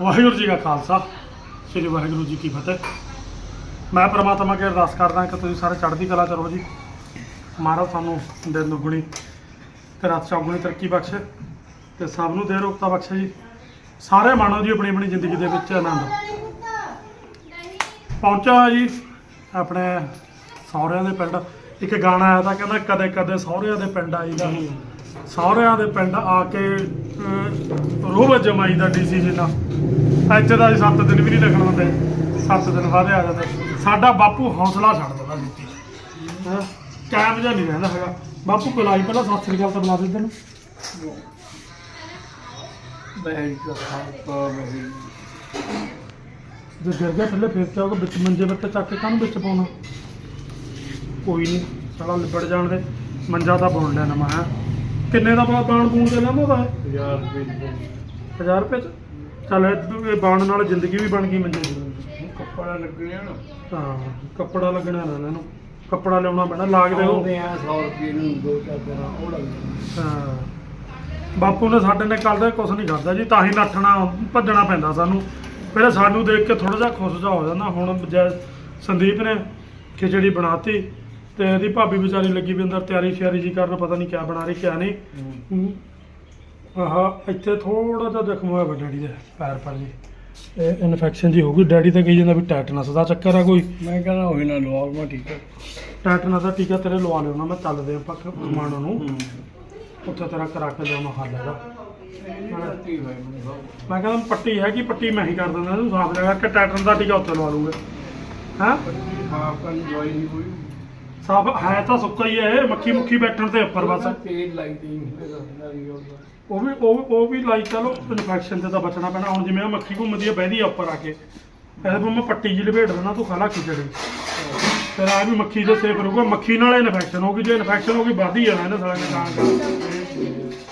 ਵਾਹਿਗੁਰੂ ਜੀ ਕਾ ਖਾਲਸਾ, ਸ੍ਰੀ ਵਾਹਿਗੁਰੂ ਜੀ ਕੀ ਫਤਿਹ। ਮੈਂ ਪ੍ਰਮਾਤਮਾ ਅੱਗੇ ਅਰਦਾਸ ਕਰਦਾ ਕਿ ਤੁਸੀਂ ਸਾਰੇ ਚੜ੍ਹਦੀ ਕਲਾ ਕਰੋ ਜੀ। ਮਹਾਰਾਜ ਸਾਨੂੰ ਦਿਨ ਦੁਗਣੀ ਤੇ ਰਾਤ ਚੌਗੁਣੀ ਤਰੱਕੀ ਬਖਸ਼ੇ ਤੇ ਸਭ ਨੂੰ ਦੇ ਰੋਗਤਾ ਬਖਸ਼ੇ ਜੀ। ਸਾਰੇ ਮਾਣੋ ਜੀ ਆਪਣੀ ਆਪਣੀ ਜ਼ਿੰਦਗੀ ਦੇ ਵਿੱਚ ਆਨੰਦ। ਪਹੁੰਚਾ ਜੀ ਆਪਣੇ ਸਹੁਰਿਆਂ ਦੇ ਪਿੰਡ। ਇੱਕ ਗਾਣਾ ਆਇਆ ਤਾਂ ਕਹਿੰਦਾ ਕਦੇ ਕਦੇ ਸਹੁਰਿਆਂ ਦੇ ਪਿੰਡ ਆਈਦਾ। ਸਹੁਰਿਆਂ ਦੇ ਪਿੰਡ ਆ ਕੇ ਰੋਹ ਜਮਾਈ ਦਾ ਡੀਸੀ ਜਿੰਨਾ ਇੱਥੇ ਦਾ 7 ਦਿਨ ਵੀ ਨਹੀਂ ਲੱਗਣ ਦਿੰਦੇ। 7 ਦਿਨ ਬਾਅਦ ਆ ਜਾਂਦੇ। ਸਾਡਾ ਬਾਪੂ ਹੌਸਲਾ ਛੱਡ ਦਿੰਦਾ ਦਿੱਤੀ ਹਾਂ? ਜਿਹਾ ਨਹੀਂ ਰਹਿੰਦਾ ਹੈਗਾ। ਬਾਪੂ ਕੋਲਾਈ ਪਹਿਲਾਂ ਸਤਿ ਸ੍ਰੀ ਅਕਾਲ ਤਾਂ ਬੁਲਾ ਦੇ ਤੈਨੂੰ ਬਹਿਰੀ ਦਾ ਖਾਲਸਾ ਬਹਿਰੀ ਜੇ ਗਿਰ ਗਿਆ ਥੱਲੇ ਫੇਰ ਕਿਆ ਹੋਗਾ ਵਿੱਚ ਮੰਜੇ ਬੱਤੇ ਚੱਕ ਕੇ ਕਾਹਨੂੰ ਵਿੱਚ ਪਾਉਣਾ? ਕੋਈ ਨਹੀਂ ਸਾਲਾ ਲਿਬੜ ਜਾਣ ਦੇ ਮੰਜਾ ਤਾਂ ਬੁਣ ਨਵਾਂ ਹੈ। ਕਿੰਨੇ ਦਾ ਬਾ- ਬਾਣ ਬੂਣ ਦੇ ਲੈਂਦਾ ਉਹਦਾ? ਇਹ? 1000 ਰੁਪਏ ਦੀ 1000 ਰੁਪਏ ਚ? ਚੱਲ ਇਹ ਇਹ ਬਾਣ ਨਾਲ ਜ਼ਿੰਦਗੀ ਵੀ ਬਣ ਗਈ ਮੰਜੇ ਦੀ। ਕੱਪੜਾ ਲੱਗਣਿਆ ਨਾ। ਹਾਂ ਕੱਪੜਾ ਲੱਗਣਾ ਨਾ ਇਹਨੂੰ ਕੱਪੜਾ ਲਿਆਉਣਾ ਪੈਣਾ ਲਾਗ ਦੇ ਉਹ ਆਉਂਦੇ ਆ 100 ਰੁਪਏ ਨੂੰ ਦੋ ਚਾਰ ਉਹ ਲੱਗਦਾ ਹਾਂ। ਬਾਪੂ ਨੇ ਸਾਡੇ ਨੇ ਕੱਲ ਦਾ ਕੁਝ ਨਹੀਂ ਕਰਦਾ ਜੀ ਤਾਂ ਹੀ ਨੱਠਣਾ ਭੱਜਣਾ ਪੈਂਦਾ ਸਾਨੂੰ। ਪਹਿਲਾਂ ਸਾਨੂੰ ਦੇਖ ਕੇ ਥੋੜਾ ਜਿਹਾ ਖੁਸ਼ ਜਿਹਾ ਹੋ ਜਾਂਦਾ। ਹੁਣ ਜੈ ਸੰਦੀਪ ਨੇ ਖਿਚੜੀ ਬਣਾਤੀ। ਤੇ ਇਹਦੀ ਭਾਬੀ ਵਿਚਾਰੀ ਲੱਗੀ ਵੀ ਅੰਦਰ ਤਿਆਰੀ ਸ਼ਿਆਰੀ ਜੀ ਕਰਨ ਪਤਾ ਨਹੀਂ ਕਿਆ ਬਣਾ ਰਹੀ ਕਿਆ ਨਹੀਂ। ਆਹ ਇੱਥੇ ਥੋੜਾ ਜਿਹਾ ਜ਼ਖਮ ਹੋਇਆ ਵਾ ਡੈਡੀ ਦੇ ਪੈਰ ਪਰ ਜੀ। ਇਹ ਇਨਫੈਕਸ਼ਨ ਜੀ ਹੋ ਗਈ ਡੈਡੀ ਤਾਂ ਕਹੀ ਜਾਂਦਾ ਵੀ ਟੈਟਨਸ ਦਾ ਚੱਕਰ ਆ ਕੋਈ। ਮੈਂ ਕਹਿੰਦਾ ਹੋਈ ਨਾ ਲਵਾਓ ਮੈਂ ਠੀਕ ਹੈ ਟੈਟਨਸ ਦਾ ਟੀਕਾ ਤੇਰੇ ਲਵਾ ਲਿਆਉਣਾ ਮੈਂ ਚੱਲਦੇ ਆਪਾਂ ਖਮਾਣੋ ਨੂੰ। ਉੱਥੇ ਤੇਰਾ ਕਰਾ ਕੇ ਲਿਆਉਣਾ ਹੱਲ ਮੈਨੂੰ ਮੈਂ ਕਹਿੰਦਾ ਪੱਟੀ ਹੈ ਕਿ ਪੱਟੀ ਮੈਂ ਹੀ ਕਰ ਦਿੰਦਾ ਇਹਨੂੰ ਸਾਫ਼ ਲਗਾ ਕੇ ਟੈਟਨ ਦਾ ਟੀਕਾ ਉੱਥੇ ਲਵਾ ਲੂੰਗੇ। ਹਾਂ? ਮਾਫ ਕਰਨ ਦਵਾਈ ਨਹੀਂ ਕੋਈ ਸਾਫ਼ ਹੈ ਤਾਂ ਸੁੱਕਾ ਹੀ ਹੈ ਮੱਖੀ ਮੁੱਖੀ ਬੈਠਣ ਤੇ ਉੱਪਰ ਬਸ। ਤੇਲ ਲਾਈਦੀ ਉਹ ਵੀ ਉਹ ਉਹ ਵੀ ਲਾਈ ਚਲੋ ਇਨਫੈਕਸ਼ਨ ਤੇ ਤਾਂ ਬਚਣਾ ਪੈਣਾ। ਹੁਣ ਜਿਵੇਂ ਆ ਮੱਖੀ ਘੁੰਮਦੀ ਹੈ ਬਹਿਦੀ ਆ ਉੱਪਰ ਆ ਕੇ। ਇਹਦੇ ਪਰ ਮੈਂ ਪੱਟੀ ਜੀ ਲਪੇਟ ਦੇਣਾ ਤੂੰ ਖਾ ਲਾ ਖਿਚੜੀ। ਫਿਰ ਆ ਵੀ ਮੱਖੀ ਦੇ ਸੇਫ ਰਹੂਗਾ ਮੱਖੀ ਨਾਲ ਇਨਫੈਕਸ਼ਨ ਹੋ ਗਈ। ਜੇ ਇਨਫੈਕਸ਼ਨ ਹੋ ਗਈ ਵੱਧ ਹੀ ਜਾਣਾ ਇਹਨੇ ਸਾਲੇ ਨੇ ਕਾਂ ਕਾਂ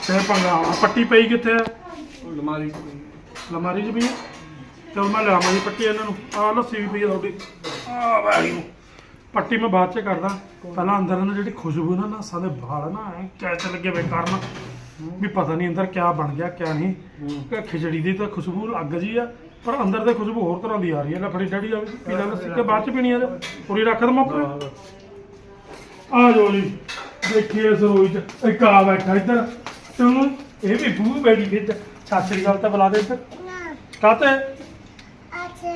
ਫਿਰ ਪੰਗਾ ਆਉਣਾ ਪੱਟੀ ਪਈ ਕਿੱਥੇ ਹੈ ਪਈ। ਲਮਾਰੀ 'ਚ ਵੀ ਹੈ ਤੇ ਮੈਂ ਲਿਆਵਾਂ ਜੀ ਪੱਟੀ ਇਹਨਾਂ ਨੂੰ। ਆਹ ਲੱਸੀ ਵੀ ਪਈ ਤੁਹਾਡੀ। ਆਹ ਵਾਹਿਗੁਰੂ ਪੱਟੀ ਮੈਂ ਬਾਅਦ 'ਚ ਕਰਦਾ। ਪਹਿਲਾਂ ਅੰਦਰ ਇਹਨਾਂ ਜਿਹੜੀ ਖੁਸ਼ਬੂ ਨਾ ਨਾਸਾਂ ਦੇ ਵਾਲ ਨਾ ਐ ਕੈਚ ਲੱਗੇ ਵੇ ਕਰਨ। ਵੀ ਪਤਾ ਨਹੀਂ ਅੰਦਰ ਕਿਆ ਬਣ ਗਿਆ ਕਿਆ ਨਹੀਂ। ਕਿ ਖਿਚੜੀ ਦੀ ਤਾਂ ਖੁਸ਼ਬੂ ਲੱਗ ਜੀ ਆ ਪਰ ਅੰਦਰ ਤੇ ਖੁਸ਼ਬੂ ਹੋਰ ਤਰ੍ਹਾਂ ਦੀ ਆ ਰਹੀ ਹੈ ਲੈ ਫੜੀ ਡੈਡੀ ਆ ਪੀ ਲੈ ਲੱਸੀ ਤੇ ਬਾਅਦ 'ਚ ਪੀਣੀ ਆ। ਪੂਰੀ ਰੱਖ ਦਮ ਉੱਪਰ। ਆ ਜਾਓ ਜੀ ਦੇਖੀਏ ਇਸ ਰੋਈ 'ਚ। ਇੱਕ ਆ ਬੈਠਾ ਇੱਧਰ। ਤੇ ਉਹਨੂੰ ਇਹ ਵੀ ਬੂ ਬੈਠੀ ਫਿਰ ਸਤਿ ਸ੍ਰੀ ਅਕਾਲ ਤਾਂ ਬੁਲਾ ਦੇ ਇੱਧਰ। ਕਾਤੇ? ਅੱਛਾ।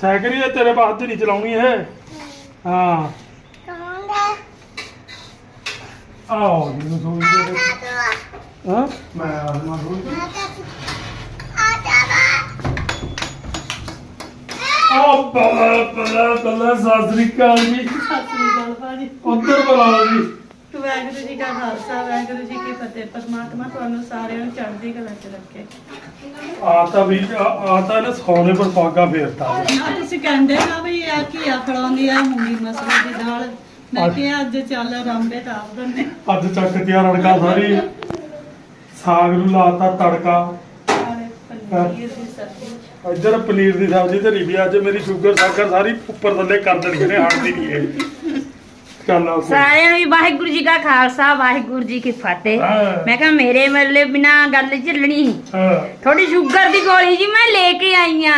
ਸਾਈਕਲ ਹੀ ਇਹ ਤੇਰੇ ਬਾਅਦ ਨਹੀਂ ਚਲਾਉਣੀ ਹੈ। ਹਾਂ ਕੌਣ ਦਾ ਆਓ ਜੀ ਨੂੰ ਸੋਈ ਦੇ ਹਾਂ? ਮੈਂ ਆਸਮਾ ਰੋਈ ਆ ਜਾ ਬਾ ਆ ਬੱਲਾ ਬੱਲਾ ਬੱਲਾ ਸਤਿ ਸ੍ਰੀ ਅਕਾਲ ਜੀ। ਸਤਿ ਸ੍ਰੀ ਅਕਾਲ ਭਾਜੀ। ਉੱਧਰ ਬੁਲਾਓ ਜੀ। ਵਾਹਿਗੁਰੂ ਜੀ ਕਾ ਖਾਲਸਾ ਵਾਹਿਗੁਰੂ ਜੀ ਕੀ ਫਤਿਹ। ਪਰਮਾਤਮਾ ਤੁਹਾਨੂੰ ਸਾਰਿਆਂ ਨੂੰ ਚੜ੍ਹਦੀ ਕਲਾ ਚ ਰੱਖੇ। ਆ ਤਾਂ ਵੀ ਆ ਤਾਂ ਇਹਨੇ ਸੋਨੇ ਪਰ ਪਾਗਾ ਫੇਰਤਾ। ਨਾ ਤੁਸੀਂ ਕਹਿੰਦੇ ਨਾ ਵੀ ਆ ਕੀ ਆ ਖੜਾਉਂਦੀ ਆ ਮੂੰਗੀ ਮਸਲੇ ਦੀ ਦਾਲ। ਮੈਂ ਕਿਹਾ ਅੱਜ ਚੱਲ ਰਾਂਬੇ ਤਾਪ ਦਿੰਦੇ ਅੱਜ ਚੱਕ ਤਿਆ ਰੜਕਾ ਸਾਰੀ। ਸਾਗ ਨੂੰ ਲਾਤਾ ਤੜਕਾ। ਇੱਧਰ ਪਨੀਰ ਦੀ ਸਬਜ਼ੀ ਧਰੀ ਵੀ ਅੱਜ ਮੇਰੀ ਸ਼ੂਗਰ ਸਾਗਰ ਸਾਰੀ ਉੱਪਰ ਥੱਲੇ ਕਰ ਦੇਣੀ ਨੇ ਹਟਦੀ ਨਹੀਂ ਇਹ। ਚੱਲ ਸਾਰਿਆਂ ਨੂੰ ਵੀ ਵਾਹਿਗੁਰੂ ਜੀ ਕਾ ਖਾਲਸਾ ਵਾਹਿਗੁਰੂ ਜੀ ਕੀ ਫਤਿਹ। ਹਾਂ। ਮੈਂ ਕਿਹਾ ਮੇਰੇ ਮੱਲੇ ਬਿਨਾ ਗੱਲ ਚੱਲਣੀ ਹਾਂ। ਥੋੜੀ ਸ਼ੂਗਰ ਦੀ ਗੋਲੀ ਜੀ ਮੈਂ ਲੈ ਕੇ ਆਈ ਆ।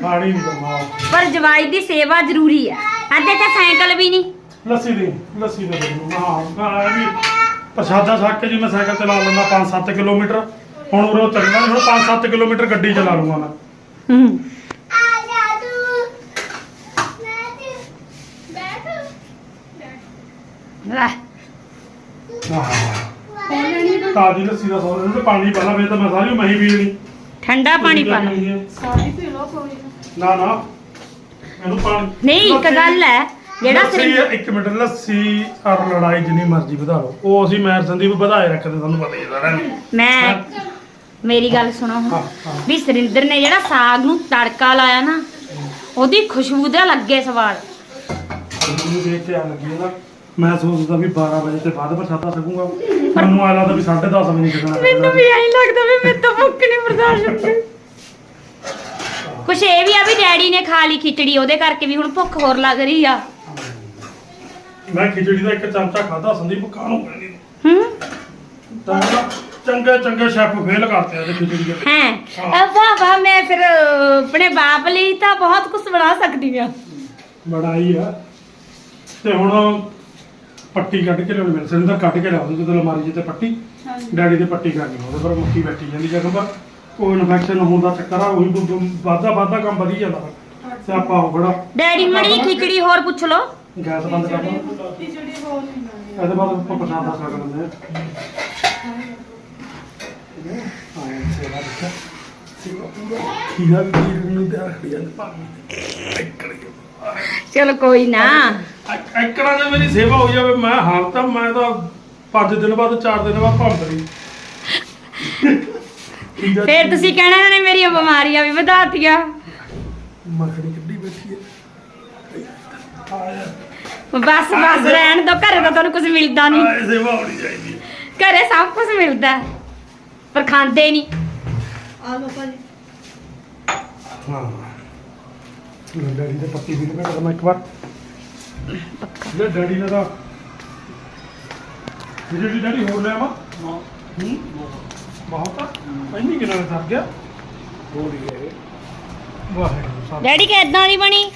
ਖਾਣੀ ਨਹੀਂ ਪਰ ਜਵਾਈ ਦੀ ਸੇਵਾ ਜ਼ਰੂਰੀ ਆ। ਅੱਜ ਇੱਥੇ ਸਾਈਕਲ ਵੀ ਨਹੀਂ। ਲੱਸੀ ਦੀ ਲੱਸੀ ਦੇ ਦੇ ਹਾਂ ਹਾਂ ਵੀ ਪ੍ਰਸ਼ਾਦਾ ਛੱਕ ਕੇ ਜੀ ਮੈਂ ਸਾਈਕਲ ਚਲਾ ਲੈਂਦਾ 5-7 ਕਿਲੋਮੀਟਰ। ਹੁਣ ਉਰੋਂ ਚੱਲਣਾ ਹੁਣ 5-7 ਕਿਲੋਮੀਟਰ ਗੱਡੀ ਚਲਾ ਲੂੰਗਾ ਮੈਂ। ਹੂੰ ਆ ਜਾ ਤੂੰ ਬੈਠ ਬੈਠ ਲੈ। ਤਾਜੀ ਲੱਸੀ ਦਾ ਸੌਰ ਤੇ ਪਾਣੀ ਪਹਿਲਾਂ ਵੇ ਤਾਂ ਮੈਂ ਸਾਰੀ ਮੈਂ ਹੀ ਪੀ ਲਈ ਠੰਡਾ ਪਾਣੀ ਪਾ ਲੈ। ਸਾਰੀ ਪੀ ਲਓ ਕੋਈ ਨਾ। ਨਾ ਨਾ। ਮੈਨੂੰ ਪਾਣੀ ਨਹੀਂ ਇੱਕ ਲੱਸੀ- ਗੱਲ ਹੈ ਜਿਹੜਾ ਲੱਸੀ ਸਰੀਰ ਇੱਕ ਮਿੰਟ ਲੱਸੀ ਔਰ ਲੜਾਈ ਜਿੰਨੀ ਮਰਜ਼ੀ ਵਧਾ ਲਓ। ਉਹ ਅਸੀਂ ਮੈਂ ਸੰਦੀਪ ਵਧਾਏ ਰੱਖਦੇ ਤੁਹਾਨੂੰ ਪਤਾ ਹੀ ਹੈ ਸਾਰਿਆਂ ਨੂੰ। ਮੈਂ ਮੇਰੀ ਗੱਲ ਸੁਣੋ ਹੁਣ। ਹਾਂ, ਹਾਂ। ਵੀ ਸਰਿੰਦਰ ਨੇ ਜਿਹੜਾ ਸਾਗ ਨੂੰ ਤੜਕਾ ਲਾਇਆ ਨਾ ਉਹਦੀ ਖੁਸ਼ਬੂ ਦਾ ਲੱਗੇ ਸਵਾਲ ਮੈਨੂੰ ਦੇਖ ਕੇ ਆ ਲੱਗੀ ਨਾ। ਮੈਂ ਸੋਚਦਾ ਵੀ 12 ਵਜੇ ਤੇ ਬਾਅਦ ਪ੍ਰਸ਼ਾਦਾ ਸਕੂੰਗਾ ਮੈਨੂੰ ਆ ਲੱਗਦਾ ਵੀ 10:30 ਵਜੇ ਨਿਕਲਣਾ ਮੈਨੂੰ ਵੀ ਐਂ ਲੱਗਦਾ ਵੀ ਮੇਰੇ ਤੋਂ ਭੁੱਖ ਨਹੀਂ ਬਰਦਾਸ਼ਤ ਹੁੰਦੀ ਕੁਛ ਇਹ ਵੀ ਆ ਵੀ ਡੈਡੀ ਨੇ ਖਾ ਲਈ ਖਿਚੜੀ ਉਹਦੇ ਕਰਕੇ ਵੀ ਹੁਣ ਭੁੱਖ ਹੋਰ ਲੱਗ ਰਹੀ ਆ। ਮੈਂ ਖਿਚੜੀ ਦਾ ਇੱਕ ਚਮਚਾ ਖਾਦਾ ਸੰਦੀਪ ਖਾਣੋਂ ਪੈਣੀ ਹੂੰ? ਤਾਂ ਨਾ ਚੰਗੇ ਚੰਗੇ ਸ਼ੈਫ ਫੇਲ ਕਰਤੇ ਆ ਤੇ ਖਿਚੜੀ ਦੇ। ਹੈ? ਵਾਹ ਵਾਹ ਮੈਂ ਫਿਰ ਆਪਣੇ ਬਾਪ ਲਈ ਤਾਂ ਬਹੁਤ ਕੁਝ ਬਣਾ ਸਕਦੀ ਆ। ਬੜਾਈ ਆ। ਤੇ ਹੁਣ ਪੱਟੀ ਕੱਢ ਕੇ ਲਿਆਉਣੀ ਮੇਰੇ ਸਿੰਦਰ ਕੱਢ ਕੇ ਲਿਆਉਂਦੇ ਜਦੋਂ ਅਲਮਾਰੀ ਜੀ ਤੇ ਪੱਟੀ ਡੈਡੀ ਦੇ ਪੱਟੀ ਕਰਨੀ ਉਹਦੇ ਪਰ ਮੱਖੀ ਬੈਠੀ ਜਾਂਦੀ ਜਗ੍ਹਾ ਪਰ ਉਹ ਇਨਫੈਕਸ਼ਨ ਹੋਣ ਦਾ ਚੱਕਰ ਆ ਉਹੀ ਬ- ਬ- ਵਾਧਾ ਵਾਧਾ ਕੰਮ ਵਧੀ ਜਾਂਦਾ ਤੇ ਆਪਾਂ ਉਹ ਬੜਾ ਡੈਡੀ ਮੜੀ ਖਿਚੜੀ ਹੋਰ ਪੁੱਛ ਲਓ। ਗੈਸ ਬੰਦ ਕਰ ਦੋ ਖਿਚੜੀ ਹੋਰ ਨਹੀਂ ਬਣਾਉਣੀ। ਇਹਦੇ ਬਾਅਦ ਆਪਾਂ ਪ੍ਰਸ਼ਾਦ ਦਾ ਛਕ ਲੈਂਦੇ ਆ ਆਏ ਸੇਵਾ ਦਿੱਤਾ ਖੀਰਾ ਵੀ ਖੀਰ ਨੂੰ ਤੇ ਰੱਖ ਜਾਂਦੇ ਭਾਵੇਂ ਚਲੋ ਕੋਈ ਨਾ। ਐਕੜਾਂ ਦੇ ਮੇਰੀ ਸੇਵਾ ਹੋ ਜਾਵੇ ਮੈਂ ਹਾਲ ਤਾਂ ਮੈਂ ਤਾਂ 5 ਦਿਨ ਬਾਅਦ 4 ਦਿਨ ਬਾਅਦ ਭੰਡ ਲਈ। ਫਿਰ ਤੁਸੀਂ ਕਹਿਣਾ ਇਹਨਾਂ ਨੇ ਮੇਰੀਆਂ ਬਿਮਾਰੀਆਂ ਵੀ ਵਧਾਤੀਆਂ। ਮੱਖਣੀ ਕੱਢੀ ਬੈਠੀ ਹੈ ਬਸ ਬਸ ਰਹਿਣ ਦੋ ਘਰੇ ਤਾਂ ਤੁਹਾਨੂੰ ਕੁਝ ਮਿਲਦਾ ਨਹੀਂ। ਸੇਵਾ ਹੋਣੀ ਚਾਹੀਦੀ ਹੈ ਘਰੇ ਸਭ ਕੁਝ ਮਿਲਦਾ। ਪਰ ਖਾਂਦੇ ਨਹੀਂ। ਆ ਲਓ ਭਾਜੀ। ਹਾਂ। ਡੈਡੀ ਦੇ ਪੱਤੀ ਵੀ ਲਪੇਟ ਦਵਾਂ ਇੱਕ ਵਾਰ। ਜੇ ਡੈਡੀ ਨੇ ਤਾਂ ਜਿਹੜੀ ਡੈਡੀ ਹੋਰ ਲਿਆ ਵਾ ਹੂੰ? ਬਹੁਤ ਆ। ਇੰਨੀ ਕਿਨਾਂ ਨੇ ਥੱਕ ਗਿਆ? ਥੋੜੀ ਹੈ ਵਾਹਿਗੁਰੂ ਸਾਹਿਬ। ਡੈਡੀ ਕਿੱਦਾਂ ਦੀ ਬਣੀ?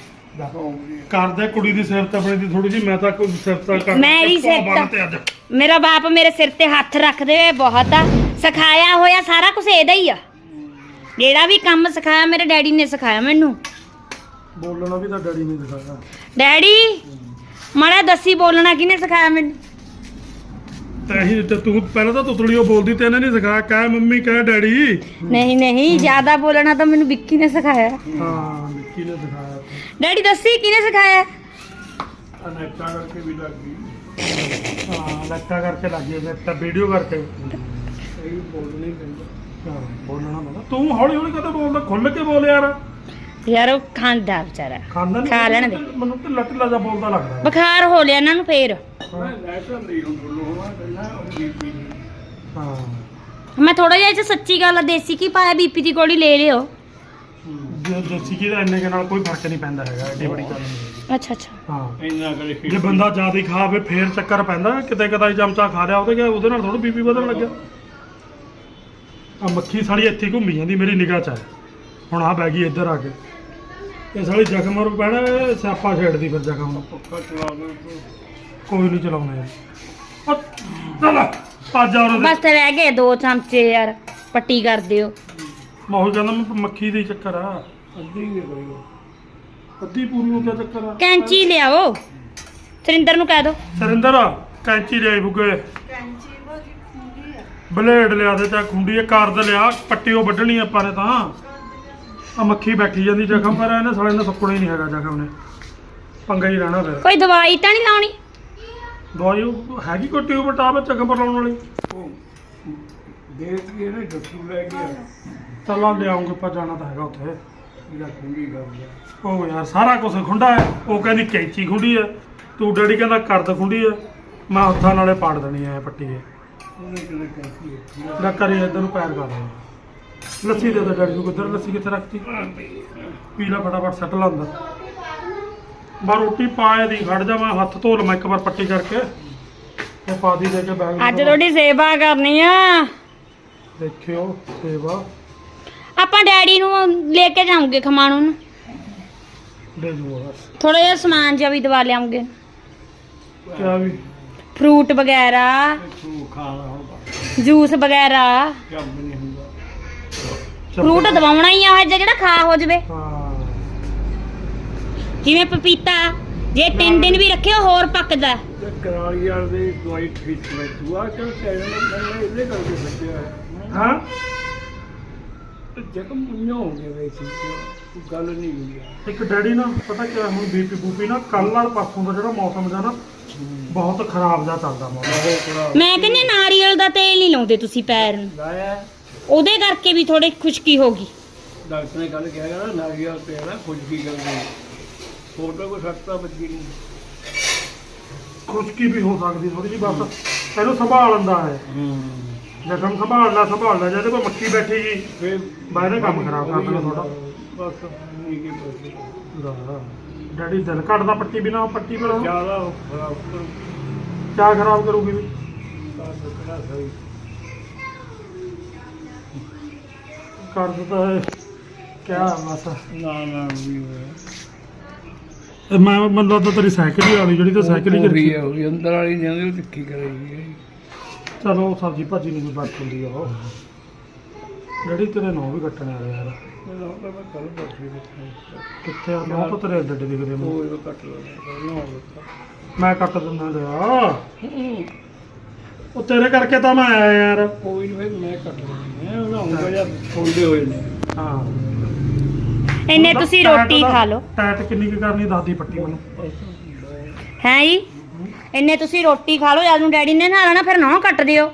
ਕਰਦੇ ਕੁੜੀ ਦੀ ਸਿਫਤ ਆਪਣੀ ਦੀ ਥੋੜੀ ਜੀ ਮੈਂ ਤਾਂ ਕੋਈ ਸਿਫਤ ਕਰ ਮੇਰੀ ਸਿਫਤ। ਮੇਰਾ ਬਾਪ ਮੇਰੇ ਸਿਰ ਤੇ ਹੱਥ ਰੱਖਦੇ ਹੋਏ ਬਹੁਤ ਆ। ਸਿਖਾਇਆ ਹੋਇਆ ਸਾਰਾ ਕੁਝ ਇਹਦਾ ਹੀ ਆ। ਜਿਹੜਾ ਵੀ ਕੰਮ ਸਿਖਾਇਆ ਮੇਰੇ ਡੈਡੀ ਨੇ ਸਿਖਾਇਆ ਮੈਨੂੰ। ਬੋਲਣਾ ਵੀ ਤਾਂ ਡੈਡੀ ਨੇ ਦਿਖਾਇਆ। ਡੈਡੀ? ਮਾੜਾ ਦੱਸੀ ਬੋਲਣਾ ਕਿਹਨੇ ਸਿਖਾਇਆ ਮੈਨੂੰ? ਤੇ ਅਸੀਂ ਤੇ ਤੂੰ ਪਹਿਲਾਂ ਤਾਂ ਤੁਤਲੀਓ ਬੋਲਦੀ ਤੇ ਇਹਨੇ ਨਹੀਂ ਸਿਖਾਇਆ। ਕਹਿ ਮੰਮੀ ਕਹਿ ਡੈਡੀ। ਨਹੀਂ ਨਹੀਂ ਜ਼ਿਆਦਾ ਬੋਲਣਾ ਤਾਂ ਮੈਨੂੰ ਵਿੱਕੀ ਨੇ ਸਿਖਾਇਆ। ਹਾਂ ਨਿੱਕੀ ਨੇ ਦਿਖਾਇਆ ਡੈਡੀ ਦੱਸੀ ਕਿਹਨੇ ਸਿਖਾਇਆ? ਅਨੈਕਟਾ ਕਰਕੇ ਵੀ ਲੱਗ ਗਈ। ਹਾਂ ਲੱਟਾ ਕਰਕੇ ਲੱਗੀ ਫਿਰ ਤਾਂ ਵੀਡੀਓ ਕਰਕੇ। ਇਹ ਬੋਲਣਾ ਹੀ ਪੈਂਦਾ। ਹਾਂ, ਬੋਲਣਾ ਪੈਂਦਾ। ਤੂੰ ਹੌਲੀ ਹੌਲੀ ਕਦੋਂ ਬੋਲਦਾ ਖੁੱਲ ਕੇ ਬੋਲ ਯਾਰ। ਯਾਰ ਉਹ ਖਾਂਦਾ ਵਿਚਾਰਾ। ਖਾਂਦਾ ਖਾ ਲੈਣ ਦੇ। ਮੈਨੂੰ ਤੇ ਲੱਟ ਲਾ ਜਾ ਬੋਲਦਾ ਲੱਗਦਾ ਬੁਖਾਰ ਹੋ ਲਿਆ ਇਹਨਾਂ ਨੂੰ ਫੇਰ। ਹਾਂ। ਮੈਂ ਥੋੜਾ ਜਿਹਾ ਇਹ 'ਚ ਸੱਚੀ ਗੱਲ ਆ ਦੇਸੀ ਕੀ ਪਾਇਆ ਬੀਪੀ ਦੀ ਗੋਲੀ ਲੈ ਲਿਓ। ਜੇ ਦੇਸੀ ਕੀ ਦਾ ਇੰਨੇ ਕੇ ਨਾਲ ਕੋਈ ਫ਼ਰਕ ਨਹੀਂ ਪੈਂਦਾ ਹੈਗਾ ਏਡੀ ਬੜੀ ਗੱਲ ਨਹੀਂ ਹੈਗੀ। ਅੱਛਾ ਅੱਛਾ। ਹਾਂ। ਇੰਨਾ ਕਰੇ ਜੇ ਬੰਦਾ ਜ਼ਿਆਦਾ ਹੀ ਖਾਵੇ ਫੇਰ ਚੱਕਰ ਪੈਂਦਾ ਕਿਤੇ ਕਦਾਈ ਚਮਚਾ ਖਾ ਲਿਆ ਉਹਦੇ ਗਿਆ ਉਹਦੇ ਨਾਲ ਥੋੜਾ ਬੀਪੀ ਵਧਣ ਲੱਗਿਆ। ਆ ਮੱਖੀ ਸਾਲੀ ਇੱਥੇ ਹੀ ਘੁੰਮੀ ਜਾਂਦੀ ਮੇਰੀ ਨਿਗਾਹ 'ਚ ਹੈ ਹੁਣ ਆ ਬੈ ਗਈ ਇੱਧਰ ਆ ਕੇ। ਇਹ ਸਾਲੀ ਜ਼ਖਮ ਮਰ ਪੈਣਾ ਇਹ ਸਿਆਪਾ ਛੇੜਦੀ ਫਿਰ ਜ਼ਖਮ। ਨੂੰ ਪੱਖਾ ਚਲਾ ਦੋ ਕੋਈ ਨਹੀਂ ਚਲਾਉਣਾ ਯਾਰ। ਉਹ ਚੱਲ ਭੱਜ ਜਾ ਉਹਦੇ ਬਸ ਤੇ ਰਹਿ ਗਏ ਦੋ ਚਮਚੇ ਯਾਰ ਪੱਟੀ ਕਰ ਦਿਓ। ਮੈਂ ਉਹੀ ਕਹਿੰਦਾ ਮੈਂ ਮੱਖੀ ਦੀ ਚੱਕਰ ਆ। ਅੱਧੀ ਹੀ ਕਰੀ ਅੱਧੀ ਪੂਰੀ ਨੂੰ ਕਿਆ ਚੱਕਰ ਆ। ਕੈਂਚੀ ਲਿਆਓ ਸਰਿੰਦਰ ਨੂੰ ਕਹਿ ਦੋ। ਸਰਿੰਦਰ ਕੈਂਚੀ ਲਿਆਈ ਬੁੱਗੇ। ਕੈਂਚੀ ਭਾਜੀ ਖੁੰਡੀ ਆ। ਬਲੇਡ ਲਿਆ ਦੇ ਚਾ ਖੁੰਡੀ ਇਹ ਕਰਦ ਲਿਆ ਪੱਟੀ ਉਹ ਵੱਢਣੀ ਆਪਾਂ ਨੇ ਤਾਂ। ਆ ਮੱਖੀ ਬੈਠੀ ਜਾਂਦੀ ਜ਼ਖਮ ਪਰ ਇਹਨੇ ਸਾਲੇ ਨੇ ਸੁੱਕਣਾ ਹੀ ਨਹੀਂ ਹੈਗਾ ਜ਼ਖਮ ਨੇ। ਪੰਗਾ ਹੀ ਰਹਿਣਾ ਫਿਰ। ਕੋਈ ਦਵਾਈ ਤਾਂ ਨਹੀਂ ਲਾਉਣੀ? ਦਵਾਈ ਉਹ ਹੈਗੀ ਕੋਈ ਟਿਊਬ ਟਾਪ ਜ਼ਖਮ ਪਰ ਲਾਉਣ ਵਾਲੀ? ਉਹ ਦੇਖ ਕੇ ਨਾ ਡੱਟੂ ਲੈ ਗਿਆ ਚੱਲਾਂ ਲਿਆਉਂਗੇ ਆਪਾਂ ਜਾਣਾ ਤਾਂ ਹੈਗਾ ਉੱਥੇ। ਇਹਦਾ ਖੁੰਡੀ ਕਰ ਗਿਆ ਉਹ ਯਾਰ ਸਾਰਾ ਕੁਝ ਖੁੰਡਾ ਹੈ ਉਹ ਕਹਿੰਦੀ ਕੈਂਚੀ ਖੁੰਡੀ ਹੈ ਤੂੰ ਡੈਡੀ ਕਹਿੰਦਾ ਕਰਦ ਖੁੰਡੀ ਹੈ ਮੈਂ ਹੱਥਾਂ ਨਾਲੇ ਪਾੜ ਦੇਣੀ ਹੈ ਪੱਟੀ ਹੈ ਉਹਨੇ ਕਿਹਨੇ ਕਹਿੰਦੀ ਹੈ ਲੈ ਕਰੇ ਇੱਧਰ ਨੂੰ ਪੈਰ ਕਰ ਦੇ। ਲੱਸੀ ਦੇ ਦੇ ਡੈਡੀ ਨੂੰ ਕਿੱਧਰ ਲੱਸੀ ਕਿੱਥੇ ਰੱਖਤੀ? ਪੀ ਲੈ ਫਟਾਫਟ ਸੱਟ ਲਾ ਅੰਦਰ ਬਾ ਰੋਟੀ ਪਾਏ ਦੀ ਖੜ ਜਾ ਮੈਂ ਹੱਥ ਧੋ ਲਵਾਂ ਇੱਕ ਵਾਰ ਪੱਟੀ ਕਰਕੇ ਤੇ ਪਾਦੀ ਦੇ ਕੇ ਬੈਗ ਅੱਜ ਤੁਹਾਡੀ ਸੇਵਾ ਕਰਨੀ ਆ। ਦੇਖਿਓ ਸੇਵਾ। ਆਪਾਂ ਡੈਡੀ ਨੂੰ ਲੈ ਕੇ ਜਾਵਾਂਗੇ ਖਮਾਣੂ ਨੂੰ। ਦੇ ਜੂਗਾ ਥੋੜਾ ਜਿਹਾ ਸਮਾਨ ਜਿਹਾ ਵੀ ਦਵਾ ਲਿਆਉਂਗੇ ਕਿਆ ਵੀ? ਫਰੂਟ ਵਗੈਰਾ ਤੂੰ ਖਾਣਾ ਹੁਣ ਬਸ ਜੂਸ ਵਗੈਰਾ। ਜੰਮ ਨਹੀਂ ਹੁੰਦਾ। ਫਰੂਟ ਦਵਾਉਣਾ ਹੀ ਆ ਉਹ ਜਿਹਾ ਜਿਹੜਾ ਖਾ ਹੋ ਜਵੇ। ਹਾਂ। ਜਿਵੇਂ ਪਪੀਤਾ? ਜੇ ਤਿੰਨ ਦਿਨ ਵੀ ਰੱਖਿਓ ਹੋਰ ਪੱਕਦਾ। ਤੇ ਕਰਾਲੀ ਵਾਲ ਦੇ ਦਵਾਈ ਠੀਕ ਮੈਂ ਤੂੰ ਆ ਕਿ ਕਹਿਣ ਨੂੰ? ਮੈਂ ਇਹਦੇ ਕਰਕੇ ਬੱਚਿਆ ਹੈ ਹਾਂ? ਤੇ ਜ਼ਖਮ ਪੁੰਨਿਆ ਹੋ ਗਿਆ ਵੇ ਸੀ? ਕੋਈ ਗੱਲ ਨਹੀਂ ਹੋਈ ਆ। ਇੱਕ ਡੈਡੀ ਨਾ ਪਤਾ ਕਿਆ ਹੁਣ ਬੀਪੀ ਬੂਪੀ ਨਾ ਕੱਲ ਨਾਲ ਪਾਸੋਂ ਦਾ ਜਿਹੜਾ ਮੌਸਮ ਦਾ ਨਾ ਬਹੁਤ ਖਰਾਬ ਜਾ ਚੱਲਦਾ ਮੌਸਮ। ਮੈਂ ਕਹਿੰਦੀ ਨਾਰੀਅਲ ਦਾ ਤੇਲ ਨਹੀਂ ਲਾਉਂਦੇ ਤੁਸੀਂ ਪੈਰ ਨੂੰ। ਲਾਇਆ। ਉਹਦੇ ਕਰਕੇ ਵੀ ਥੋੜੀ ਖੁਸ਼ਕੀ ਹੋਗੀ ਡਾਕਟਰ ਨੇ ਕੱਲ ਕਿਹਾ ਨਾ ਨਾਰੀਅਲ ਤੇਲ ਨਾ ਖੁਸ਼ਕੀ ਕਰਦੇ ਫੋਟੋ ਕੋ ਸੱਟਾ ਵੱਜੀ ਨਹੀਂ। ਖੁਸ਼ਕੀ ਵੀ ਹੋ ਸਕਦੀ ਥੋੜੀ ਜਿਹੀ ਬਸ ਇਹਨੂੰ ਸੰਭਾਲ ਲੈਂਦਾ ਹੈ। ਹੂੰ ਜ਼ਖਮ ਸੰਭਾਲ ਲੈ ਸੰਭਾਲ ਲੈ ਜਿਹਦੇ ਕੋਲ ਮੱਖੀ ਬੈਠੀ ਜੀ। ਫਿਰ ਬਾਹਰ ਕੰਮ ਖਰਾਬ ਕਰ ਦੇਣਾ ਤੁਹਾਡਾ ਬਸ ਨਹੀਂ ਕੀ ਪਤਾ ਡੈਡੀ ਦਿਲ ਘਟਦਾ ਪੱਟੀ ਬਿਨਾ ਪੱਟੀ ਪਰ ਜ਼ਿਆਦਾ ਖਰਾਬ ਕਰ ਕਿਆ ਖਰਾਬ ਕਰੂਗੀ ਵੀ? ਸਕਣਾ ਸਹੀ। ਕਰ ਦਿੱਤਾ ਹੈ। ਕਿਆ ਬਸ। ਨਾ ਨਾ ਵੀ ਹੋਇਆ। ਇਹ ਮੈਂ ਮੈਨੂੰ ਲੱਗਦਾ ਤੇਰੀ ਸਾਈਕਲ ਹੀ ਵਾਲੀ ਜਿਹੜੀ ਤਾਂ ਸਾਈਕਲ ਹੀ ਕਰੀ ਹੈ ਉਹ ਵੀ ਅੰਦਰ ਵਾਲੀ ਜਾਂਦੀ ਉਹ ਤਿੱਖੀ ਕਰੇਗੀ ਚਲੋ ਸਬਜ਼ੀ ਭਾਜੀ ਨੂੰ ਵੀ ਵਰਤ ਹੁੰਦੀ ਆ ਉਹ। ਜਿਹੜੀ ਤੇਰੇ ਨੌ ਵੀ ਕੱਟਣ ਵਾਲੇ ਯਾਰ। ਕਿੱਥੇ ਆ? ਨੌ ਤਾਂ ਤੇਰੇ ਦਿਖਦੇ ਮੈਨੂੰ ਮੈਂ ਕੱਟ ਦਿੰਦਾ ਲਿਆ ਉਹ ਤੇਰੇ ਕਰਕੇ ਤਾਂ ਮੈਂ ਆਇਆ ਯਾਰ। ਕੋਈ ਨਹੀਂ ਫਿਰ ਮੈਂ ਕੱਟ ਲੈਣੀ ਹੈ ਉਹਨਾਂ ਹੁੰਦਾ ਜਾਂ ਫੋਲਦੇ ਹੋਏ ਨੇ। ਹਾਂ। ਇੰਨੇ ਤੁਸੀਂ ਰੋਟੀ ਖਾ ਲਓ। ਟੈਟ ਕਿੰਨੀ ਕੁ ਕਰਨੀ ਦਾਦੀ ਪੱਟੀ ਮੈਨੂੰ। ਹੈ ਜੀ? ਇੰਨੇ ਤੁਸੀਂ ਰੋਟੀ ਖਾ ਲਓ ਜਦ ਨੂੰ ਡੈਡੀ ਨੇ ਨਹਾ ਲੈਣਾ ਫਿਰ ਨਹੁੰ ਕੱਟ ਦਿਓ।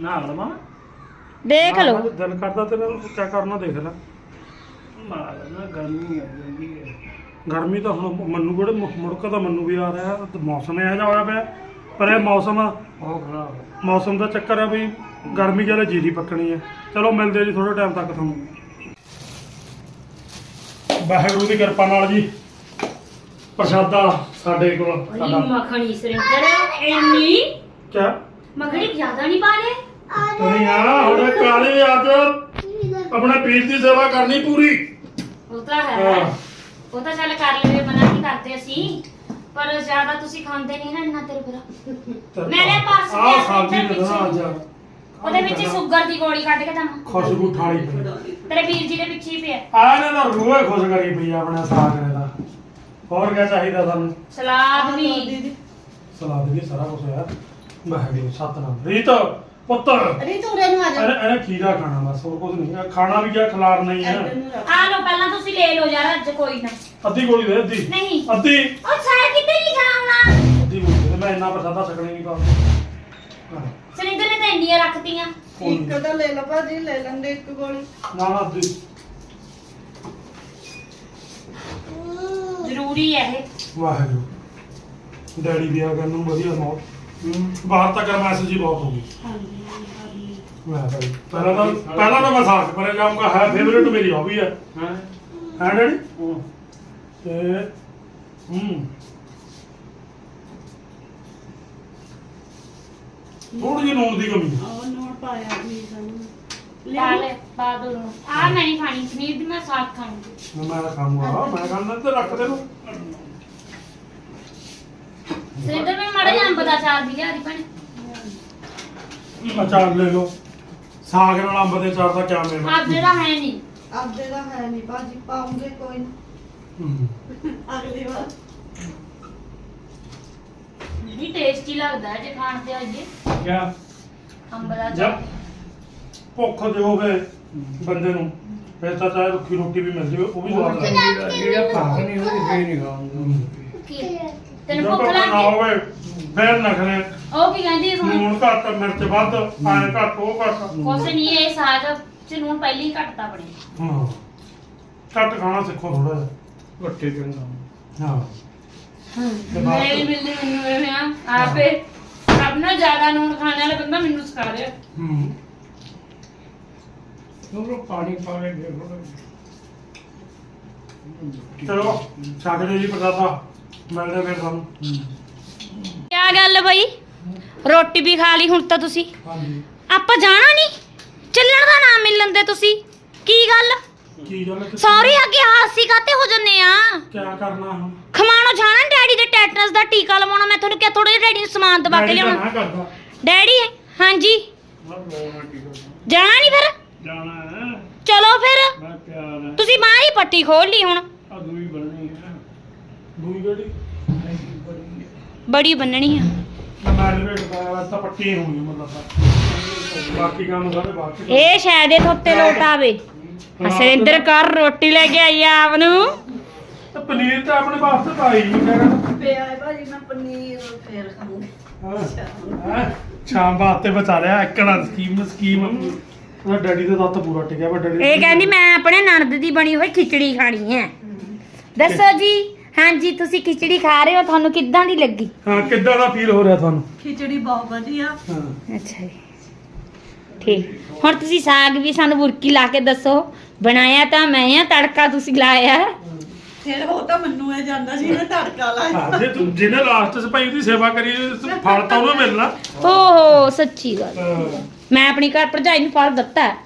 ਨਾ ਲਵਾਂ। ਦੇਖ ਲਓ। ਦਿਲ ਕਰਦਾ ਤੇਰਾ ਕਿਆ ਕਰਨਾ ਦੇਖ ਲੈ। ਮਾਰ ਨਾ ਗਰਮੀ ਆ ਜਾਂਦੀ ਹੈ। ਗਰਮੀ ਤਾਂ ਹੁਣ ਮੰਨੂ ਕਿਹੜੇ ਮੁ- ਮੁੜਕਾ ਤਾਂ ਮੰਨੂ ਵੀ ਆ ਰਿਹਾ ਤੇ ਮੌਸਮ ਇਹੋ ਜਿਹਾ ਹੋਇਆ ਪਿਆ। ਪਰ ਇਹ ਮੌਸਮ ਉਹ ਖਰਾਬ ਹੈ। ਮੌਸਮ ਦਾ ਚੱਕਰ ਆ ਵੀ ਗਰਮੀ ਜਿਹੜੇ ਜੀਰੀ ਪੱਕਣੀ ਹੈ। ਚਲੋ ਮਿਲਦੇ ਆ ਜੀ ਥੋੜੇ ਟਾਈਮ ਤੱਕ ਤੁਹਾਨੂੰ। ਵਾਹਿਗੁਰੂ ਦੀ ਕਿਰਪਾ ਨਾਲ ਜੀ ਪ੍ਰਸ਼ਾਦਾ ਸਾਡੇ ਕੋਲ। ਸਾਡਾ ਮੱਖਣੀ ਸਰਿੰਦਰ ਇੰਨੀ? ਕਿਆ? ਮੱਖਣੀ ਜ਼ਿਆਦਾ ਨਹੀਂ ਪਾ ਲੈ ਤੁਸੀਂ ਆ ਹੁਣ ਕਾਲੇ ਅੱਜ। ਆਪਣੇ ਪੀਰ ਦੀ ਸੇਵਾ ਕਰਨੀ ਪੂਰੀ। ਉਹ ਤਾਂ ਹਾਂ। ਉਹ ਤਾਂ ਚੱਲ ਕਰ ਲਵੇ ਮਨਾ ਨਹੀਂ ਕਰਦੇ ਅਸੀਂ? ਪਰ ਜ਼ਿਆਦਾ ਤੁਸੀਂ ਖਾਂਦੇ ਨਹੀਂ ਨਾ ਇੰਨਾ ਤੇਰੇ ਫਿਰ ਮੇਰੇ ਪਾਸ ਆ ਸਬਜ਼ੀ ਦੇਣਾ ਅੱਜ। ਉਹਦੇ ਵਿੱਚ ਸ਼ੂਗਰ ਦੀ ਗੋਲੀ ਕੱਢ ਕੇ ਦਮ ਖੁਸ਼ਬੂ ਠਾਲੀ ਪਈ ਤੇਰੇ ਵੀਰ ਜੀ ਦੇ ਪਿੱਛੇ ਹੀ ਪਿਆ। ਆ ਇਹਨਾਂ ਦਾ ਰੂਹ ਖੁਸ਼ ਕਰੀ ਪਈ ਆਪਣੇ ਸਾਗ ਨੇ ਦਾ। ਹੋਰ ਕੀ ਚਾਹੀਦਾ ਸਾਨੂੰ? ਸਲਾਦ ਵੀ। ਸਲਾਦ ਵੀ ਸਾਰਾ ਕੁਝ ਆ ਵਾਹਿਗੁਰੂ ਸਤਨਾਮ। ਰੀਤ ਪੁੱਤ ਅਰੇ ਤੋਰੇ ਨੂੰ ਆ ਜਾ। ਇਹਨੇ ਖੀਰਾ ਖਾਣਾ ਬਸ ਹੋਰ ਕੁਝ ਨਹੀਂ। ਖਾਣਾ ਵੀ ਕਿਆ ਖਿਲਾਰ ਨਹੀਂ ਹੈ। ਆ ਲਓ ਪਹਿਲਾਂ ਤੁਸੀਂ ਲੈ ਲਓ ਯਾਰ ਅੱਜ ਕੋਈ ਨਾ। ਅੱਧੀ ਗੋਲੀ ਦੇ ਅੱਧੀ। ਨਹੀਂ। ਅੱਧੀ। ਉਹ ਸਾਰ ਮੈਂ ਇੰਨਾ ਪ੍ਰਸਾਦਾ ਛਕਣੀ ਨਹੀਂ ਪਾਉਂਦਾ। ਸੁਰਿੰਦਰ ਨੇ ਤਾਂ ਇੰਡੀਆ ਰੱਖਤੀਆਂ। ਇੱਕ ਤਾਂ ਲੈ ਲਓ ਭਾਜੀ ਲੈ ਲੈਂਦੇ ਇੱਕ ਗੋਲੀ। ਨਾ ਨਾ ਅੱਧੀ ਜ਼ਰੂਰੀ ਹੈ ਇਹ। ਵਾਹਿਗੁਰੂ। ਡੈਡੀ ਵੀ ਆ ਗਿਆ ਨੂੰ ਵਧੀਆ ਮੌਤ ਬਾਹਰ ਤੱਕ ਮੈਸੇਜ ਹੀ ਬਹੁਤ ਹੋ ਗਈ। ਮੈਂ ਭਾਈ ਪਹਿਲਾਂ ਤਾਂ ਪਹਿਲਾਂ ਤਾਂ ਮੈਂ ਸਾਗ ਪਰ ਜਾਊਂਗਾ ਹੈ ਫੇਵਰੇਟ ਮੇਰੀ ਹੌਬੀ ਹੈ ਹਾਂ? ਹੈ ਡੈਡੀ? ਉਹ ਤੇ ਹੂੰ। ਥੋੜੀ ਜਿਹੀ ਨੂਣ ਦੀ ਕਮੀ। ਹੈ। ਉਹ ਨੋਟ ਪਾਇਆ ਜੀ ਸਾਨੂੰ। ਪਾ ਲੈ ਪਾ ਦੋ ਆ ਮੈਂ ਨਹੀਂ ਖਾਣੀ ਪਨੀਰ ਦੀ ਮੈਂ ਸਾਗ ਖਾਣੀ ਮੈਂ ਤਾਂ ਖਾਊਂਗਾ। ਮੈਂ ਖਾਣਾ ਤੇ ਰੱਖ ਦੇ ਨੂੰ ਸੁਰਿੰਦਰ ਮੈਂ ਮਾੜਾ ਜਿਹਾ ਅੰਬ ਦਾ ਚਾਰ ਦੀ ਲਿਆ ਦੀ ਭੈਣੇ। ਅਚਾਰ ਲੈ ਲਓ। ਸਾਗ ਨਾਲ ਅੰਬ ਦੇ ਅਚਾਰ ਦਾ ਕਿਆ ਮੇਲ ਆਪ ਜਿਹੜਾ ਹੈ ਨਹੀਂ। ਆਪਦੇ ਦਾ ਹੈ ਨਹੀਂ ਭਾਜੀ ਪਾਉਂਗੇ ਕੋਈ ਨਾ। ਹੂੰ। ਅਗਲੀ ਵਾਰ। ਨਹੀਂ ਟੇਸਟੀ ਲੱਗਦਾ ਹੈ ਜੇ ਖਾਣ ਤੇ ਆਈਏ। ਕਿਆ? ਅੰਬ ਦਾ ਜਦ ਚਾਰ ਭੁੱਖ ਜੇ ਹੋਵੇ ਬੰਦੇ ਨੂੰ। ਫਿਰ ਤਾਂ ਚਾਹੇ ਰੁੱਖੀ ਰੋਟੀ ਵੀ ਮਿਲ ਜਾਵੇ ਉਹ ਵੀ ਸਵਾਦ ਲੱਗਦੀ। ਜਿਹੜਾ ਭੁੱਖ ਨਹੀਂ ਹੁੰਦੀ ਫੇਰ ਨਹੀਂ ਖਾਉਂਦਾ ਕੀ? ਤੈਨੂੰ ਜਦੋਂ ਭੁੱਖ ਭੁੱਖ ਨਾ ਲੱਗੀ ਹੋਵੇ ਫਿਰ ਨਖਰੇ ਉਹ ਕੀ ਕਹਿੰਦੀ ਹੁਣ? ਲੂਣ ਘੱਟ ਮਿਰਚ ਵੱਧ ਆਏ ਘੱਟ ਉਹ ਘੱਟ। ਕੁਛ ਨਹੀਂ ਇਹ ਸਾਗ ਚ ਨੂਨ ਪਹਿਲਾਂ ਹੀ ਘਟਦਾ ਬਣੇ ਹਾਂ। ਘੱਟ ਖਾਣਾ ਸਿੱਖੋ। ਥੋੜਾ ਜਿਹਾ। ਵੱਟੇ ਚੰਗਾ ਹਾਂ। ਤੇ ਬਾਅਦ ਮੇਰੇ ਵੀ ਮਿਲਦੇ ਮੈਨੂੰ ਇਹ ਆ ਆਪੇ ਆਪਣਾ ਜ਼ਿਆਦਾ ਨੂਨ ਖਾਣ ਵਾਲਾ ਬੰਦਾ ਮੈਨੂੰ ਸਿਖਾ ਰਿਹਾ ਹੂੰ। ਉਹ ਪਾਣੀ ਪਾਵੇ ਦੇਖੋ ਚਲੋ ਛਕਦੇ ਜੀ ਪ੍ਰਸਾਦਾ ਮਿਲਦੇ ਫਿਰ ਤੁਹਾਨੂੰ। ਕਿਆ ਗੱਲ ਬਈ? ਰੋਟੀ ਵੀ ਖਾ ਲਈ ਹੁਣ ਤਾਂ ਤੁਸੀਂ। ਹਾਂਜੀ। ਆਪਾਂ ਜਾਣਾ ਨਹੀਂ? ਚੱਲਣ ਦਾ ਨਾਮ ਮਿਲਣ ਦੇ ਤੁਸੀਂ। ਕੀ ਗੱਲ? ਕੀ ਗੱਲ ਹੈ? ਸੌਰੀ ਅੱਗੇ ਹਾਸੀ ਕਾਤੇ ਹੋ ਜੰਨੇ ਆ? ਕਿਆ ਕਰਨਾ ਹੁਣ? ਖਮਾਣੋ ਜਾਣਾ ਡੈਡੀ ਦੇ ਟੈਟਨਸ ਦਾ ਟੀਕਾ ਲਵਾਉਣਾ ਮੈਂ ਤੁਹਾਨੂੰ ਕਿਹਾ ਥੋੜੇ ਜਿਹਾ ਡੈਡੀ ਨੂੰ ਸਮਾਨ ਦਵਾ ਕੇ ਲਿਆਉਣਾ। ਕਰਦਾ। ਡੈਡੀ ਹਾਂਜੀ। ਮੈਂ ਕੀ ਜਾਣਾ ਨਹੀਂ ਫਿਰ? ਜਾਣਾ ਹੈ। ਚਲੋ ਫਿਰ। ਮੈਂ ਪਿਆਰ ਹੈ। ਤੁਸੀਂ ਬਾਂਹ ਹੀ ਪੱਟੀ ਖੋਲ ਲਈ ਹੁਣ। ਆ ਦੂਈ ਬਣਨੀ ਹੈ। ਦੂਈ ਗੜੀ ਐਸੀ ਬਣੀ ਹੈ ਬੜੀ ਬੰਨਣੀ ਆ। ਮੈਂ ਐਲੀਵੇਟ ਦਾ ਤਾਂ ਪੱਟੀ ਹੋਣੀ ਮਤਲਬ ਬਾਕੀ ਕੰਮ ਸਾਰੇ ਬਾਕੀ। ਇਹ ਸ਼ਾਇਦ ਇਹ ਥੋਤੇ ਲੋਟ ਆਵੇ। ਅਸਰਿੰਦਰ ਕਰ ਰੋਟੀ ਲੈ ਕੇ ਆਈ ਆ ਆਪ ਨੂੰ। ਤੇ ਪਨੀਰ ਤਾਂ ਆਪਣੇ ਵਾਸਤੇ ਪਾਈ ਨਹੀਂ ਕਹਿੰਦਾ। ਪਿਆ ਹੈ ਭਾਜੀ ਮੈਂ ਪਨੀਰ ਫੇਰ ਖਾਊਂਗੀ। ਹੈਂ? ਸ਼ਾਮ ਵਾਸਤੇ ਬਚਾ ਲਿਆ ਇੱਕਣਾ ਸਕੀਮ ਸਕੀਮ। ਉਹਦਾ ਡੈਡੀ ਦਾ ਦੱਤ ਪੂਰਾ ਟਿਕਿਆ ਪਰ ਡੈਡੀ ਇਹ ਕਹਿੰਦੀ ਮੈਂ ਆਪਣੇ ਨਣਦ ਦੀ ਬਣੀ ਹੋਈ ਖਿਚੜੀ ਖਾਣੀ ਹੈ। ਦੱਸੋ ਜੀ ਹਾਂਜੀ ਤੁਸੀਂ ਖਿਚੜੀ ਖਾ ਰਹੇ ਹੋ ਤੁਹਾਨੂੰ ਕਿੱਦਾਂ ਦੀ ਲੱਗੀ? ਹਾਂ ਕਿੱਦਾਂ ਦਾ ਫੀਲ ਹੋ ਰਿਹਾ ਤੁਹਾਨੂੰ? ਖਿਚੜੀ ਬਹੁਤ ਵਧੀਆ। ਹਾਂ। ਅੱਛਾ ਜੀ। ਠੀਕ। ਹੁਣ ਤੁਸੀਂ ਸਾਗ ਵੀ ਸਾਨੂੰ ਬੁਰਕੀ ਲਾ ਕੇ ਦੱਸੋ। ਬਣਾਇਆ ਤਾਂ ਮੈਂ ਆ ਤੜਕਾ ਤੁਸੀਂ ਲਾਇਆ। ਫਿਰ ਉਹ ਤਾਂ ਮੈਨੂੰ ਇਹ ਜਾਂਦਾ ਸੀ ਮੈਂ ਤੜਕਾ ਲਾਇਆ। ਹਾਂ ਜੇ ਤੂੰ ਜਿਹਨੇ ਲਾਸਟ 'ਚ ਭਾਈ ਉਹਦੀ ਸੇਵਾ ਕਰੀ ਤੇ ਫਲ ਤਾਂ ਉਹਨੂੰ ਮਿਲਣਾ। ਓਹੋ ਸੱਚੀ ਗੱਲ। ਹਾਂ। ਮੈਂ ਆਪਣੀ ਘਰ ਭਰਜਾਈ ਨੂੰ ਫਲ ਦਿੱਤਾ। ਹੈ।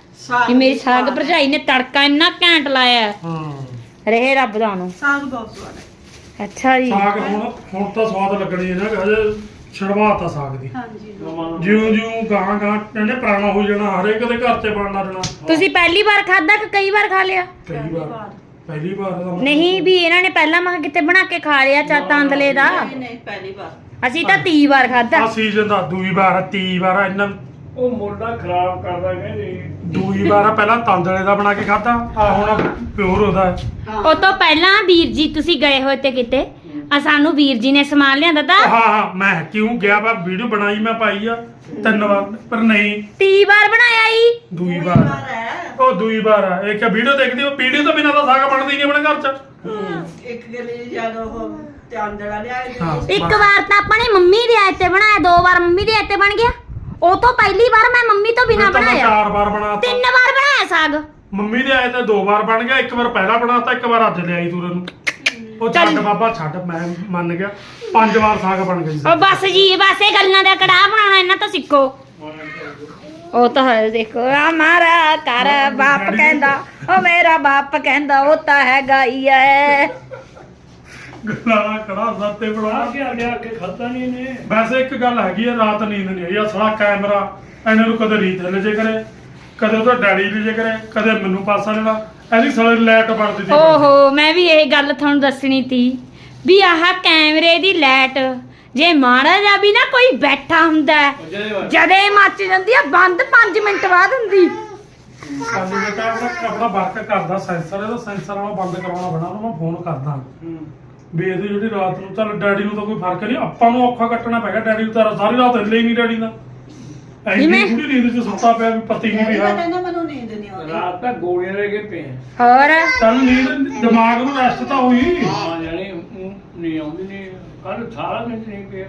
ਕਿ ਮੇਰੀ ਸਾਗ ਭਰਜਾਈ ਨੇ ਤੜਕਾ ਇੰਨਾ ਘੈਂਟ ਲਾਇਆ। ਹੈ। ਹਾਂ ਰਹੇ ਰੱਬ ਦਾ ਨੂੰ ਸਾਗ ਬਹੁਤ ਸਵਾਦ ਹੈ। ਅੱਛਾ ਜੀ। ਸਾਗ ਹੁਣ ਹੁਣ ਤਾਂ ਸਵਾਦ ਲੱਗਣੀ ਹੈ ਨਾ ਹਜੇ ਛੜਵਾਤਾ ਸਾਗ ਦੀ। ਹਾਂਜੀ। ਜਿਉਂ ਜਿਉਂ ਗਾਂ ਗਾਂ ਕਹਿੰਦੇ ਪੁਰਾਣਾ ਹੋ ਜਾਣਾ ਹਰੇਕ ਦੇ ਘਰ ਤੇ ਬਣਨਾ ਜਾਣਾ ਤੁਸੀਂ ਪਹਿਲੀ ਵਾਰ ਖਾਦਾ ਕਿ ਕਈ ਵਾਰ ਖਾ ਲਿਆ? ਕਈ ਵਾਰ। ਪਹਿਲੀ ਵਾਰ ਦਾ ਨਹੀਂ ਵੀ ਇਹਨਾਂ ਨੇ ਪਹਿਲਾਂ ਮੈਂ ਕਿਹਾ ਕਿਤੇ ਬਣਾ ਕੇ ਖਾ ਲਿਆ ਚਾ ਤਾਂਦਲੇ ਦਾ। ਨਹੀਂ ਨਹੀਂ ਪਹਿਲੀ ਵਾਰ। ਅਸੀਂ ਤਾਂ 30 ਵਾਰ ਖਾਦਾ ਆ ਸੀਜ਼ਨ ਦਾ ਦੂਈ ਵਾਰ ਤੀ ਵਾਰ ਇੰਨਾ ਉਹ ਮੋਢਾ ਖਰਾਬ ਕਰਦਾ ਕਹਿੰਦੇ। ਦੂਈ ਵਾਰ ਪਹਿਲਾਂ ਤਾਂਦਲੇ ਦਾ ਬਣਾ ਕੇ ਖਾਦਾ ਆ ਹੁਣ ਪਿਓਰ ਉਹਦਾ ਹੈ। ਉਹ ਤੋਂ ਪਹਿਲਾਂ ਵੀਰ ਜੀ ਤੁਸੀਂ ਗਏ ਹੋਏ ਤੇ ਕਿਤੇ ਆ ਸਾਨੂੰ ਵੀਰ ਜੀ ਨੇ ਸਮਾਨ ਲਿਆਂਦਾ ਤਾਂ। ਹਾਂ ਹਾਂ ਮੈਂ ਕਿਉਂ ਗਿਆ ਵਾ? ਵੀਡੀਓ ਬਣਾਈ ਮੈਂ ਪਾਈ ਆ। ਤਿੰਨ ਵਾਰ ਪਰ ਨਹੀਂ। 30 ਵਾਰ ਬਣਾਇਆ ਈ। ਦੂਈ ਵਾਰ। ਹੈ ਉਹ ਦੂਈ ਵਾਰ ਆ। ਇੱਕ ਵੀਡੀਓ ਦੇਖਦੀ ਉਹ ਵੀਡੀਓ ਤੋਂ ਬਿਨਾਂ ਤਾਂ ਸਾਗ ਬਣਦਾ ਨਹੀਂ ਆਪਣੇ ਘਰ ਚ। ਇੱਕ ਗਲੀ ਜਦੋਂ ਉਹ ਚਾਂਦੜਾ ਲਿਆ ਹਾਂ ਇੱਕ ਵਾਰ ਤਾਂ ਆਪਾਂ ਨੇ ਮੰਮੀ ਦੇ ਆਏ ਤੇ ਬਣਾਇਆ ਦੋ ਵਾਰ ਮੰਮੀ ਦੇ ਆਏ ਤੇ ਬਣ ਗਿਆ। ਉਹ ਤੋਂ ਪਹਿਲੀ ਵਾਰ ਮੈਂ ਮੰਮੀ ਤੋਂ ਬਿਨਾ ਤਾਂ ਮੈਂ ਬਣਾਇਆ। ਚਾਰ ਵਾਰ ਬਣਾਤਾ ਤਿੰਨ ਵਾਰ ਬਣਾਇਆ ਸਾਗ। ਮੰਮੀ ਦੇ ਆਏ ਤੇ ਦੋ ਵਾਰ ਬਣ ਗਿਆ ਇੱਕ ਵਾਰ ਪਹਿਲਾਂ ਬਣਾਤਾ ਇੱਕ ਵਾਰ ਅੱਜ ਲਿਆਈ ਤੂੰ ਨੂੰ। ਉਹ ਛੱਡ। ਬਾਬਾ ਛੱਡ ਮੈਂ ਮੰਨ ਗਿਆ। ਪੰਜ ਵਾਰ ਸਾਗ ਬਣ ਗਿਆ ਜੀ ਉਹ ਬਸ ਜੀ ਬਸ ਇਹ ਗੱਲਾਂ ਦਾ ਕੜਾਹ ਬਣਾਉਣਾ ਇਹਨਾਂ ਸਿੱਖੋ ਉਹ ਤਾਂ ਹੈ ਦੇਖੋ। ਆ ਮਾਰਾ ਕਰ ਬਾਪ ਕਹਿੰਦਾ ਉਹ ਮੇਰਾ ਬਾਪ ਕਹਿੰਦਾ ਉਹ ਤਾਂ ਹੈਗਾ ਹੀ ਐ। ਗਲਾਣਾ ਕੜਾ ਸਾਤੇ ਬਣਾ। ਆ ਕੇ ਆ ਗਿਆ ਕੇ ਖਾਦਾ ਨਹੀਂ ਨੇ ਵੈਸੇ ਇੱਕ ਗੱਲ ਹੈਗੀ ਆ ਰਾਤ ਨੀਂਦ ਨਹੀਂ ਆਈ। ਆ ਸਾਲਾ ਕੈਮਰਾ ਇਹਨਾਂ ਨੂੰ ਕਦੇ ਰੀਤ ਲੈ ਜੇ ਕਰੇ ਕਦੇ ਉਹਦਾ ਡੈਡੀ ਲੈ ਜੇ ਕਰੇ ਕਦੇ ਮੈਨੂੰ ਪਾਸਾ ਲੈਣਾ। ਐਨੀ ਸਾਲੇ ਲਾਈਟ ਬਣਦੀ ਸੀ। ਓਹੋ ਮੈਂ ਵੀ ਇਹ ਗੱਲ ਤੁਹਾਨੂੰ ਦੱਸਣੀ ਤੀ ਵੀ ਆਹ ਕੈਮਰੇ ਦੀ ਲਾਈਟ ਜੇ ਮਾੜਾ ਜਾ ਵੀ ਨਾ ਕੋਈ ਬੈਠਾ ਹੁੰਦਾ ਹੈ, ਜਦੇ ਮੱਚ ਜਾਂਦੀ ਆ ਬੰਦ 5 ਮਿੰਟ ਬਾਅਦ ਹੁੰਦੀ। ਕੱਲ ਬੇਟਾ ਆਪਣਾ ਆਪਣਾ ਵਰਕ ਕਰਦਾ ਸੈਂਸਰ ਇਹਦਾ ਸੈਂਸਰ ਵਾਲਾ ਬੰਦ ਕਰਾਉਣਾ ਪੈਣਾ ਉਹਨੂੰ ਮੈਂ ਫੋਨ ਕਰਦਾ। ਵੀ ਇਹਦੀ ਜਿਹੜੀ ਰਾਤ ਨੂੰ ਚੱਲ ਡੈਡੀ ਨੂੰ ਤਾਂ ਕੋਈ ਫ਼ਰਕ ਨਹੀਂ ਆਪਾਂ ਨੂੰ ਔਖਾ ਕੱਟਣਾ ਪੈਗਾ ਡੈਡੀ ਨੂੰ ਤਾਂ ਸਾਰੀ ਰਾਤ ਹਿੱਲੇ ਹੀ ਨਹੀਂ ਡੈਡੀ ਦਾ। ਐਨੀ ਜਿਵੇਂ- ਪੂਰੀ ਨੀਂਦ ਚ ਸੁੱਤਾ ਪਿਆ ਵੀ ਪਤੀ ਨਹੀਂ ਵੀ ਹਾਂ। ਕਹਿੰਦਾ ਮੈਨੂੰ ਨੀਂਦ ਨਹੀਂ ਆਉਂਦੀ। ਰਾਤ ਤਾਂ ਗੋਲੀਆਂ ਲੈ ਕੇ ਪਏ। ਹੋਰ? ਚੱਲ ਨੀਂਦ ਦਿਮਾਗ ਨੂੰ ਰੈਸਟ ਤਾਂ ਹੋਈ। ਹਾਂ ਜਾਣੀ ਊਂ ਨਹੀਂ ਆਉਂਦੀ ਨਹੀਂ ਕੱਲ ਸਾਰਾ ਦਿਨ ਨਹੀਂ ਪਿਆ।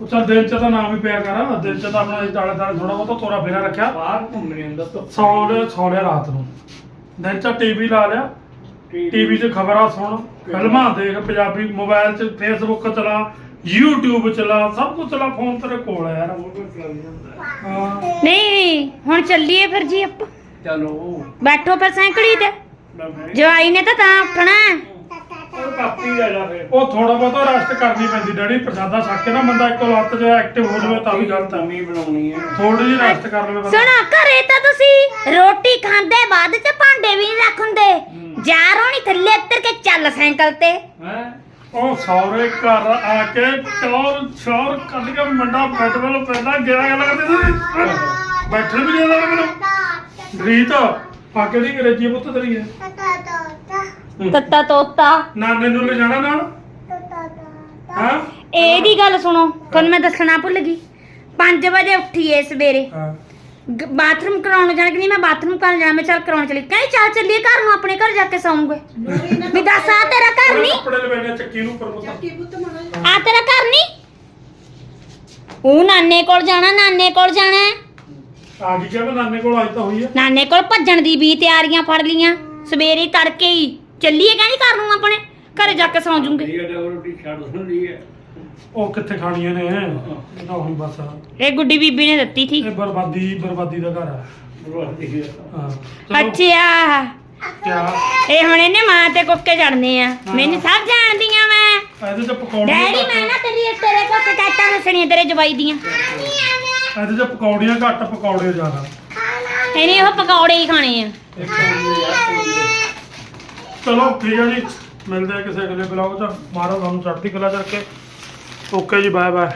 ਉਹ ਚੱਲ ਦਿਨ ਚ ਤਾਂ ਨਾ ਵੀ ਪਿਆ ਕਰ। ਦਿਨ ਚ ਤਾਂ ਆਪਣਾ ਦਾਲੇ ਦਾਲੇ ਥੋੜਾ ਬਹੁਤਾ ਤੋਰਾ ਫੇਰਾ ਰੱਖਿਆ। ਬਾਹਰ ਘੁੰਮਣੇ ਹੁੰਦਾ ਤਾਂ ਸੌ ਲਿਆ ਸੌ ਲਿਆ ਰਾਤ ਨੂੰ। ਦਿਨ ਚ ਟੀਵੀ ਲਾ ਲਿਆ। ਟੀਵੀ। 'ਚ ਖਬਰਾਂ ਸੁਣ। ਫਿਲਮਾਂ ਦੇਖ ਪੰਜਾਬੀ ਮੋਬਾਈਲ 'ਚ ਫੇਸਬੁੱਕ ਚਲਾ YouTube ਚਲਾ ਸਭ ਕੁਝ ਚਲਾ। ਫੋਨ ਤੇਰੇ ਕੋਲ ਹੈ ਯਾਰ। ਹਾਂ। ਨਹੀਂ ਹੁਣ ਚੱਲੀਏ ਫਿਰ ਜੀ ਆਪਾਂ। ਚਲੋ ਬੈਠੋ ਫਿਰ ਸੈਂਕੜੀ ਤੇ। ਜਵਾਈ ਨੇ ਤਾਂ ਤਾਂ ਉੱਠਣਾ। ਹੈ। ਉਹ ਕਾਪੀ ਲੈ ਲਾ ਫਿਰ। ਉਹ ਥੋੜਾ ਬਹੁਤਾ ਰੈਸਟ ਕਰਨੀ ਪੈਂਦੀ ਡੈਡੀ। ਪ੍ਰਸ਼ਾਦਾ ਛੱਕ ਕੇ ਨਾ ਬੰਦਾ ਇੱਕੋ ਲੱਤ 'ਚ ਐਕਟਿਵ ਹੋ ਜਾਵੇ ਤਾਂ ਵੀ ਗਲਤ ਹੈ ਤਮੀ ਬਣਾਉਣੀ ਹੈ। ਥੋੜੀ ਜਿਹੀ ਰੈਸਟ ਕਰ ਲਵੇ ਬੰਦਾ। ਸੁਣੋ ਘਰੇ ਤਾਂ ਤੁਸੀਂ ਰੋਟੀ ਖਾਂਦੇ ਬਾਅਦ ਚ ਭਾਂਡੇ ਵੀ ਨਹੀਂ ਰੱਖ ਹੁੰਦੇ ਜਾ ਰੋਣੀ ਥੱਲੇ ਉੱਤਰ ਕੇ ਚੱਲ ਸਾਈਕਲ ਤੇ। ਹੈ? ਉਹ ਸੌਰੇ ਘਰ ਆ ਕੇ ਚੌਰ ਚੌਰ ਕੱਢ ਕੇ ਮੰਡਾ ਬੈਠ ਵੱਲ ਪੈਂਦਾ ਗਿਆ ਕਰਦੇ ਸੀ। ਬੈਠਣ ਵੀ ਨਹੀਂ ਦਿੰਦਾ ਮੈਨੂੰ ਰੀਤ ਆ ਕੇ ਦੀ ਅੰਗਰੇਜ਼ੀ ਪੁੱਤ ਤੇਰੀ ਹੈ। ਤੱਤਾ ਤੋਤਾ। ਨਾਨੇ ਨੂੰ ਲੈ ਜਾਣਾ ਨਾਲ? ਹਾਂ? ਇਹਦੀ ਗੱਲ ਸੁਣੋ ਤੁਹਾਨੂੰ ਮੈਂ ਦੱਸਣਾ ਭੁੱਲ ਗਈ। 5 ਵਜੇ ਉੱਠੀ ਏ ਸਵੇਰੇ। ਹਾਂ। ਗ- ਬਾਥਰੂਮ ਕਰਾਉਣ ਜਾਣ ਕਿ ਨਹੀਂ? ਮੈਂ ਬਾਥਰੂਮ ਕਰਨ ਜਾਣਾ ਮੈਂ ਚੱਲ ਕਰਾਉਣ ਚਲੀ। ਕਹਿੰਦੀ ਚੱਲ ਚੱਲੀਏ ਘਰ ਨੂੰ ਆਪਣੇ ਘਰ ਜਾ ਕੇ ਸੌਂਗੇ। ਵੀ ਦੱਸ ਆ ਤੇਰਾ ਘਰ ਨਹੀਂ? ਕੱਪੜੇ ਲਵੇਣੇ ਚੱਕੀ ਨੂੰ ਉੱਪਰ ਪੁੱਤ ਕੀ ਪੁੱਤ ਮਣਾ ਆ ਤੇਰਾ ਘਰ ਨਹੀਂ? ਉਹ ਨਾਨੇ ਕੋਲ ਜਾਣਾ ਨਾਨੇ ਕੋਲ ਜਾਣਾ। ਆ ਗਈ ਕਿਹਾ ਨਾਨੇ ਕੋਲ ਅੱਜ ਤਾਂ ਹੋਈ ਹੈ ਨਾਨੇ ਕੋਲ ਭੱਜਣ ਦੀ ਵੀ ਤਿਆਰੀਆਂ ਫੜ ਲੀਆਂ ਸਵੇਰੇ ਤੜਕੇ ਹੀ। ਚੱਲੀਏ ਕਹਿੰਦੀ ਘਰ ਨੂੰ ਆਪਣੇ ਘਰੇ ਜਾ ਕੇ ਸੌਂ ਜੂਗੇ। ਇਹ ਡਬਲ ਰੋਟੀ ਛੱਡ ਦਿੰਦੀ ਹੈ। ਉਹ ਕਿੱਥੇ ਖਾਣੀਆਂ ਨੇ? ਇਹ ਤਾਂ ਹੁਣ ਬਸ। ਇਹ ਗੁੱਡੀ ਬੀਬੀ ਨੇ ਦਿੱਤੀ ਸੀ। ਇਹ ਬਰਬਾਦੀ ਬਰਬਾਦੀ ਦਾ ਘਰ ਹੈ ਰੋਟੀ ਹੈ। ਹਾਂ। ਚਲੋ। ਅੱਛਾ ਕਿਆ? ਇਹ ਹੁਣ ਇਹਨੇ ਮਾਂ ਤੇ ਕੁੱਕੇ ਚੜਨੇ ਆ। ਮੈਨੂੰ ਸਭ ਜਾਣਦੀਆਂ ਮੈਂ। ਇਹਦੇ ਚ ਪਕੌੜੀਆਂ ਡੈਡੀ ਮੈਂ ਨਾ ਤੇਰੀ ਤੇਰੇ ਕੋਲ ਕਟਾਟਾਂ ਦੱਸਣੀਆਂ ਤੇਰੇ ਜਵਾਈ ਦੀਆਂ। ਇਹਦੇ ਚ ਪਕੌੜੀਆਂ ਘੱਟ ਪਕੌੜੇ ਜ਼ਿਆਦਾ। ਇਹਨੇ ਉਹ ਪਕੌੜੇ ਹੀ ਖਾਣੇ ਆ। ਚਲੋ, ਠੀਕ ਹੈ ਜੀ। ਮਿਲਦੇ ਆ ਕਿਸੇ ਅਗਲੇ ਬਲੌਗ 'ਚ। ਮਾਰੋ ਤੁਹਾਨੂੰ ਚੜ੍ਹਦੀ ਕਲਾ ਕਰਕੇ। ਓਕੇ ਜੀ ਬਾਏ ਬਾਏ